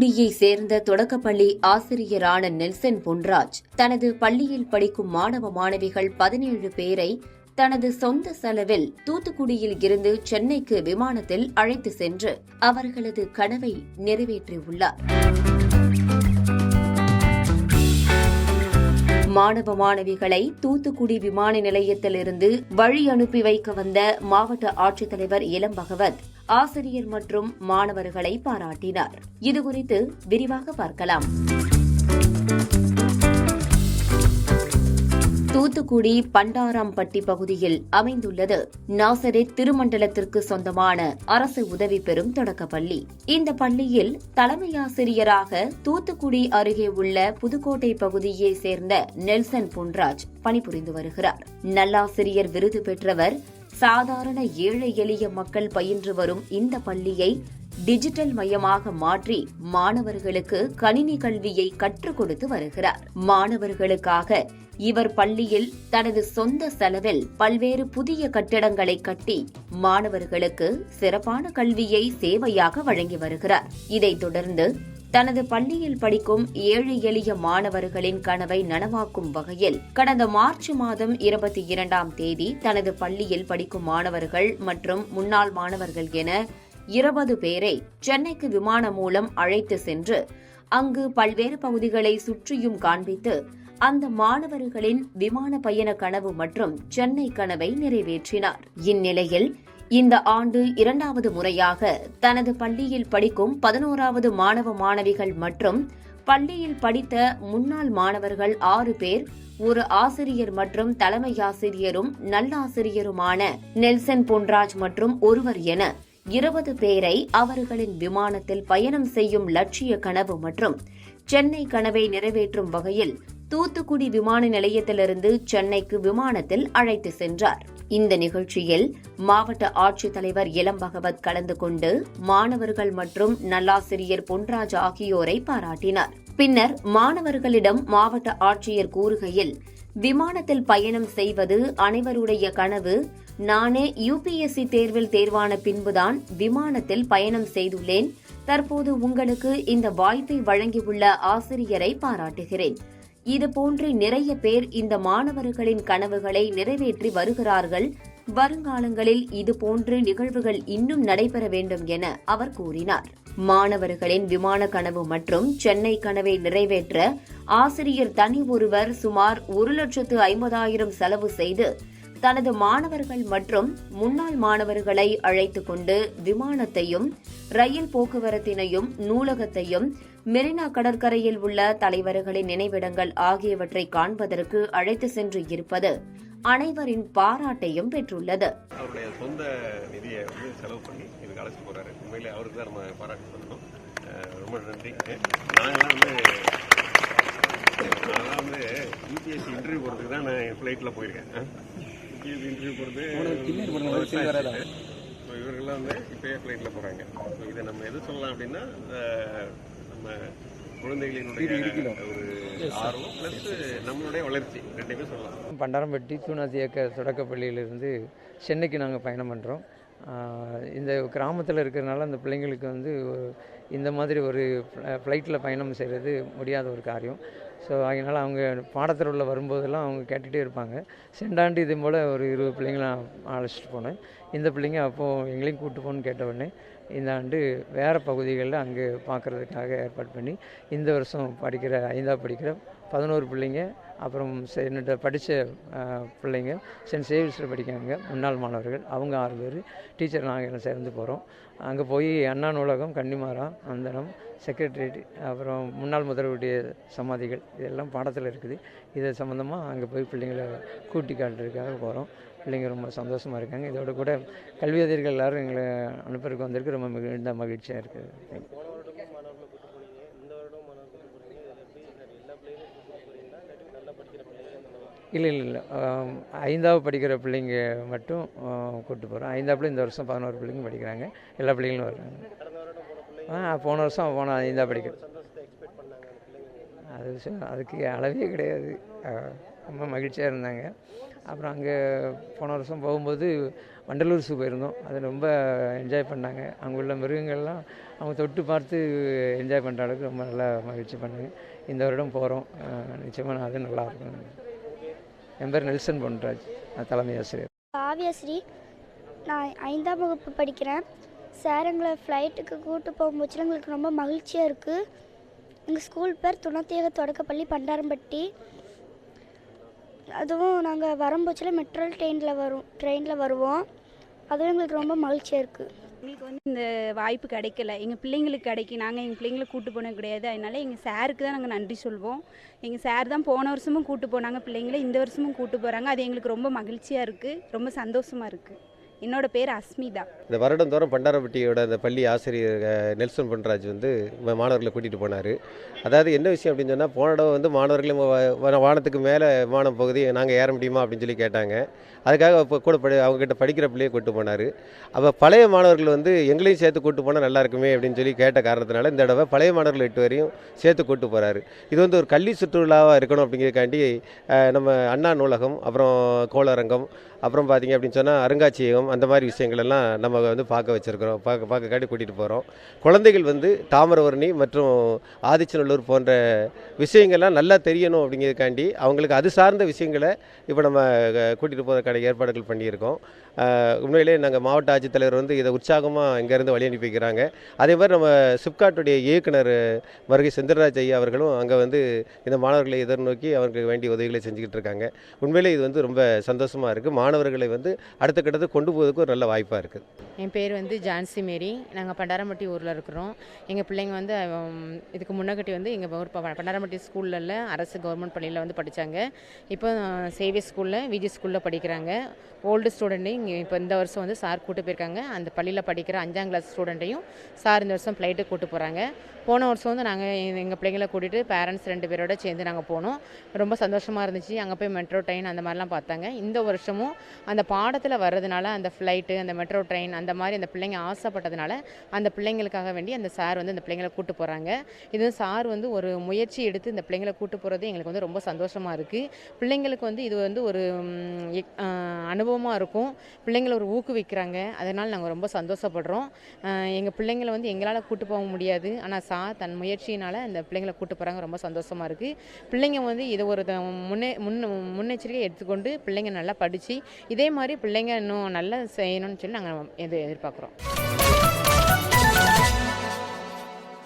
தூத்துக்குடியை சேர்ந்த தொடக்கப்பள்ளி ஆசிரியரான நெல்சன் பொன்ராஜ் தனது பள்ளியில் படிக்கும் மாணவ மாணவிகள் பதினேழு பேரை தனது சொந்த செலவில் தூத்துக்குடியில் இருந்து சென்னைக்கு விமானத்தில் அழைத்து சென்று அவர்களது கனவை நிறைவேற்றியுள்ளார். மாணவ மாணவிகளை தூத்துக்குடி விமான நிலையத்திலிருந்து வழி அனுப்பி வைக்க வந்த மாவட்ட ஆட்சித்தலைவர் இளம் பகவத் ஆசிரியர் மற்றும் மாணவர்களை பாராட்டினார். இதுகுறித்து விரிவாக பார்க்கலாம். தூத்துக்குடி பண்டாராம்பட்டி பகுதியில் அமைந்துள்ளது. நாசரே திருமண்டலத்திற்கு சொந்தமான அரசு உதவி பெறும் தொடக்கப்பள்ளி. இந்த பள்ளியில் தலைமை ஆசிரியராக தூத்துக்குடி அருகே உள்ள புதுக்கோட்டை பகுதியை சேர்ந்த நெல்சன் பொன்ராஜ் பணிபுரிந்து வருகிறார். நல்லாசிரியர் விருது பெற்றவர் சாதாரண ஏழை எளிய மக்கள் பயின்று வரும் இந்த பள்ளியை டிஜிட்டல் மயமாக மாற்றி மாணவர்களுக்கு கணினி கல்வியை கற்றுக் கொடுத்து வருகிறார். மாணவர்களுக்காக இவர் பள்ளியில் தனது சொந்த செலவில் பல்வேறு புதிய கட்டிடங்களை கட்டி மாணவர்களுக்கு சிறப்பான கல்வியை சேவையாக வழங்கி வருகிறார். இதைத் தொடர்ந்து தனது பள்ளியில் படிக்கும் ஏழை எளிய மாணவர்களின் கனவை நனவாக்கும் வகையில் கடந்த மார்ச் மாதம் இருபத்தி இரண்டாம் தேதி தனது பள்ளியில் படிக்கும் மாணவர்கள் மற்றும் முன்னாள் மாணவர்கள் என இருபது பேரை சென்னைக்கு விமானம் மூலம் அழைத்து சென்று அங்கு பல்வேறு பகுதிகளை சுற்றியும் காண்பித்து அந்த மாணவர்களின் விமான பயண கனவு மற்றும் சென்னை கனவை நிறைவேற்றினார். இந்நிலையில் இந்த ஆண்டு இரண்டாவது முறையாக தனது பள்ளியில் படிக்கும் பதினோராவது மாணவ மாணவிகள் மற்றும் பள்ளியில் படித்த முன்னாள் மாணவர்கள் ஆறு பேர் ஒரு ஆசிரியர் மற்றும் தலைமை ஆசிரியரும் நல்லாசிரியருமான நெல்சன் பொன்ராஜ் மற்றும் ஒருவர் என இருபது பேரை அவர்களின் விமானத்தில் பயணம் செய்யும் லட்சிய கனவு மற்றும் சென்னை கனவை நிறைவேற்றும் வகையில் தூத்துக்குடி விமான நிலையத்திலிருந்து சென்னைக்கு விமானத்தில் அழைத்து சென்றார். இந்த நிகழ்ச்சியில் மாவட்ட ஆட்சித்தலைவர் இளம் பகவத் கலந்து கொண்டு மாணவர்கள் மற்றும் நல்லாசிரியர் பொன்ராஜ் ஆகியோரை பாராட்டினார். பின்னர் மாணவர்களிடம் மாவட்ட ஆட்சியர் கூறுகையில் விமானத்தில் பயணம் செய்வது அனைவருடைய கனவு. நானே யுபிஎஸ்சி தேர்வில் தேர்வான பின்புதான் விமானத்தில் பயணம் செய்துள்ளேன். தற்போது உங்களுக்கு இந்த வாய்ப்பை வழங்கியுள்ள ஆசிரியரை பாராட்டுகிறேன். இதுபோன்று நிறைய பேர் இந்த மாணவர்களின் கனவுகளை நிறைவேற்றி வருகிறார்கள். வருங்காலங்களில் இதுபோன்று நிகழ்வுகள் இன்னும் நடைபெற வேண்டும் என அவர் கூறினார். மாணவர்களின் விமான கனவு மற்றும் சென்னை கனவை நிறைவேற்ற ஆசிரியர் தனி ஒருவர் சுமார் ஒரு லட்சத்து ஐம்பதாயிரம் செலவு செய்து தனது மாணவர்கள் மற்றும் முன்னாள் மாணவர்களை அழைத்துக் கொண்டு விமானத்தையும் ரயில் போக்குவரத்தினையும் நூலகத்தையும் மெரினா கடற்கரையில் உள்ள தலைவர்களின் நினைவிடங்கள் ஆகியவற்றை காண்பதற்கு அழைத்து சென்று இருப்பது அனைவரின் பாராட்டையும் பெற்றுள்ளது. அவருடைய சொந்த நிதியை வந்து செலவு பண்ணி இதுக்கு அழைச்சு போறாரு. உண்மையில அவருக்கு தான் நம்ம பாராட்டு பண்ணணும் ரொம்ப நன்றி. நாங்களாம் வந்து நான்லாம் வந்து யூபிஎஸ்சி இன்டர்வியூ போகிறதுக்கு தான் நான் ஃப்ளைட்டில் போயிருக்கேன். யூபிஎஸ்சி இன்டர்வியூ போகிறது ஸோ இவர்கள்லாம் வந்து இப்போயே ஃப்ளைட்டில் போகிறாங்க ஸோ இதை நம்ம எது சொல்லலாம் அப்படின்னா நம்ம குழந்தைகளினுடைய ஒரு ஆர்வம் ப்ளஸ் நம்மளுடைய வளர்ச்சி ரெண்டுமே சொல்லலாம். பண்டாரம்பட்டி தூணாசி இயக்க தொடக்கப்பள்ளியிலிருந்து சென்னைக்கு நாங்கள் பயணம் பண்ணுறோம் இந்த கிராமத்தில் இருக்கிறனால அந்த பிள்ளைங்களுக்கு வந்து இந்த மாதிரி ஒரு ஃப்ளைட்டில் பயணம் செய்கிறது முடியாத ஒரு காரியம். ஸோ அதனால் அவங்க பாடத்தில் உள்ள வரும்போதெல்லாம் அவங்க கேட்டுகிட்டே இருப்பாங்க. செண்டாண்டு இது போல் ஒரு இருபது பிள்ளைங்கள அழைச்சிட்டு போனேன். இந்த பிள்ளைங்க அப்போது எங்களையும் கூப்பிட்டு போகணுன்னு கேட்ட உடனே இந்த ஆண்டு வேறு பகுதிகளில் அங்கே பார்க்குறதுக்காக ஏற்பாடு பண்ணி இந்த வருஷம் படிக்கிற ஐந்தாவது படிக்கிற பதினோரு பிள்ளைங்க அப்புறம் என்னோட படித்த பிள்ளைங்க சென்ட் சேவியர்ஸில் படிக்கிறாங்க முன்னாள் மாணவர்கள். அவங்க ஆறு பேர். டீச்சர் நாங்கள் எல்லாம் சேர்ந்து போகிறோம் அங்கே போய் அண்ணா நூலகம் கன்னிமாரா அந்தனம் செக்ரட்டரியேட் அப்புறம் முன்னாள் முதல்வருடைய சமாதிகள். இதெல்லாம் பாடத்தில் இருக்குது. இது சம்மந்தமாக அங்கே போய் பிள்ளைங்களை கூட்டி காட்டுறதுக்காக போகிறோம் பிள்ளைங்க ரொம்ப சந்தோஷமாக இருக்காங்க. இதோட கூட கல்வி எல்லோரும் எங்களை அனுப்புறதுக்கு வந்திருக்கு. ரொம்ப மிகுந்த மகிழ்ச்சியாக இருக்குது இல்லை இல்லை இல்லை. ஐந்தாவது படிக்கிற பிள்ளைங்க மட்டும் கூப்பிட்டு போகிறோம் ஐந்தாப்புல இந்த வருஷம் பதினோரு பிள்ளைங்க படிக்கிறாங்க. எல்லா பிள்ளைங்களும் வர்றாங்க. ஆ போன வருஷம் போன ஐந்தாவது படிக்கிற அது விஷயம் அதுக்கு அளவே கிடையாது. ரொம்ப மகிழ்ச்சியாக இருந்தாங்க. அப்புறம் அங்கே போன வருஷம் போகும்போது வண்டலூர்ஸுக்கு போயிருந்தோம். அது ரொம்ப என்ஜாய் பண்ணாங்க. அங்கே உள்ள மிருகங்கள்லாம் அவங்க தொட்டு பார்த்து என்ஜாய் பண்ணுற அளவுக்கு ரொம்ப நல்லா மகிழ்ச்சி பண்ணாங்க. இந்த வருடம் போகிறோம் நிச்சயமாக நான் அது நல்லா இருக்கும் என் பேர் நெல்சன் பொன்ராஜ். நான் தலைமை ஆசிரியர். காவியஸ்ரீ நான் ஐந்தாம் வகுப்பு படிக்கிறேன். சார் எங்களை ஃப்ளைட்டுக்கு கூட்டு போகும்போது எங்களுக்கு ரொம்ப மகிழ்ச்சியாக இருக்குது எங்கள் ஸ்கூல் பேர் துணத்தேக தொடக்கப்பள்ளி பண்டாரம்பட்டி. அதுவும் நாங்கள் வரும்போச்சில் மெட்ரோல் ட்ரெயினில் வரும் ட்ரெயினில் வருவோம். அதுவும் எங்களுக்கு ரொம்ப மகிழ்ச்சியாக இருக்குது எங்களுக்கு வந்து இந்த வாய்ப்பு கிடைக்கல. எங்கள் பிள்ளைங்களுக்கு கிடைக்கும் நாங்கள் எங்கள் பிள்ளைங்களை கூட்டு போனது கிடையாது. அதனால எங்கள் சாருக்கு தான் நாங்கள் நன்றி சொல்வோம். எங்கள் சார் தான் போன வருஷமும் கூட்டு போனாங்க. பிள்ளைங்களை இந்த வருஷமும் கூட்டு போகிறாங்க அது எங்களுக்கு ரொம்ப மகிழ்ச்சியாக இருக்குது ரொம்ப சந்தோஷமாக இருக்குது என்னோட பேர் அஸ்மிதா. இந்த வருடந்தோறும் பண்டாரப்பட்டியோட அந்த பள்ளி ஆசிரியர் நெல்சன் பொன்ராஜ் வந்து மாணவர்களை கூட்டிகிட்டு போனார். அதாவது என்ன விஷயம் அப்படின்னு சொன்னால் போன தடவை வந்து மாணவர்களே வ- வானத்துக்கு மேலே விமானம் பகுதி நாங்கள் ஏற முடியுமா அப்படின்னு சொல்லி கேட்டாங்க. அதுக்காக இப்போ கூட படி அவங்ககிட்ட படிக்கிற பிள்ளையை கூட்டு போனார். அப்போ பழைய மாணவர்கள் வந்து எங்களையும் சேர்த்து கூட்டு போனால் நல்லா இருக்குமே அப்படின்னு சொல்லி கேட்ட காரணத்தினால இந்த தடவை பழைய மாணவர்கள் எட்டு வரையும் சேர்த்து கூட்டு போகிறாரு இது வந்து ஒரு கல்வி சுற்றுலாவாக இருக்கணும் அப்படிங்கிறதுக்காண்டி நம்ம அண்ணா நூலகம் அப்புறம் கோளரங்கம் அப்புறம் பார்த்தீங்க அப்படின்னு சொன்னால் அருங்காட்சியகம் அந்த மாதிரி விஷயங்கள் எல்லாம் நம்ம வந்து பார்க்க வச்சுருக்கிறோம். பார்க்க பார்க்க காட்டி கூட்டிகிட்டு போகிறோம் குழந்தைகள் வந்து தாமிரவரணி மற்றும் ஆதிச்சநல்லூர் போன்ற விஷயங்கள்லாம் நல்லா தெரியணும் அப்படிங்கிறதுக்காண்டி அவங்களுக்கு அது சார்ந்த விஷயங்களை இப்போ நம்ம கூட்டிகிட்டு போகிறதுக்கான ஏற்பாடுகள் பண்ணியிருக்கோம். உண்மையிலே நாங்கள் மாவட்ட ஆட்சித்தலைவர் வந்து இதை உற்சாகமாக இங்கேருந்து வழி அனுப்பி வைக்கிறாங்க அதே மாதிரி நம்ம சிப்காட்டுடைய இயக்குனர் வருகை செந்திரராஜ் ஐயா அவர்களும் அங்கே வந்து இந்த மாணவர்களை எதிர்நோக்கி அவர்களுக்கு வேண்டிய உதவிகளை செஞ்சுக்கிட்டு இருக்காங்க. உண்மையிலே இது வந்து ரொம்ப சந்தோஷமாக இருக்குது மாணவர்களை வந்து அடுத்த கட்டத்தை கொண்டு போவதுக்கு ஒரு நல்ல வாய்ப்பாக இருக்குது என் பேர் வந்து ஜான்சி மேரி. நாங்கள் பண்டாரம்பட்டி ஊரில் இருக்கிறோம். எங்கள் பிள்ளைங்க வந்து இதுக்கு முன்னகட்டி வந்து எங்கள் ஊர் பண்டாரம்பட்டி ஸ்கூலில் அரசு கவர்மெண்ட் பள்ளியில் வந்து படித்தாங்க இப்போ சேவி ஸ்கூலில் விஜி ஸ்கூலில் படிக்கிறாங்க. ஓல்டு ஸ்டூடெண்ட்டையும் இங்கே இப்போ இந்த வருஷம் வந்து சார் கூட்டு போயிருக்காங்க. அந்த பள்ளியில் படிக்கிற அஞ்சாம் கிளாஸ் ஸ்டூடெண்ட்டையும் சார் இந்த வருஷம் ஃப்ளைட்டு கூட்டு போகிறாங்க போன வருஷம் வந்து நாங்கள் எங்கள் பிள்ளைங்களை கூட்டிகிட்டு பேரண்ட்ஸ் ரெண்டு பேரோட சேர்ந்து நாங்கள் போனோம். ரொம்ப சந்தோஷமாக இருந்துச்சு. அங்கே போய் மெட்ரோ ட்ரெயின் அந்த மாதிரிலாம் பார்த்தாங்க. இந்த வருஷமும் அந்த பாடத்தில் வர்றதுனால அந்த ஃப்ளைட்டு அந்த மெட்ரோ ட்ரெயின் அந்த மாதிரி அந்த பிள்ளைங்க ஆசைப்பட்டதுனால அந்த பிள்ளைங்களுக்காக வேண்டி அந்த சார் வந்து அந்த பிள்ளைங்களை கூட்டு போகிறாங்க இது சார் வந்து ஒரு முயற்சி எடுத்து இந்த பிள்ளைங்களை கூட்டு போகிறது எங்களுக்கு வந்து ரொம்ப சந்தோஷமாக இருக்குது பிள்ளைங்களுக்கு வந்து இது வந்து ஒரு அனுபவமாக இருக்கும். பிள்ளைங்களை ஒரு ஊக்குவிக்கிறாங்க. அதனால் நாங்கள் ரொம்ப சந்தோஷப்படுறோம். எங்கள் பிள்ளைங்களை வந்து எங்களால் கூட்டு போக முடியாது. ஆனால் சார் தன் முயற்சியினால் அந்த பிள்ளைங்களை கூட்டு போகிறாங்க ரொம்ப சந்தோஷமாக இருக்குது பிள்ளைங்க வந்து இதை ஒரு த- முன்னே முன் முன்னெச்சரிக்கை எடுத்துக்கொண்டு பிள்ளைங்க நல்லா படித்து இதே மாதிரி பிள்ளைங்க இன்னும் நல்லா செய்யணும்னு சொல்லி நாங்கள் எது எதிர்பார்க்குறோம்.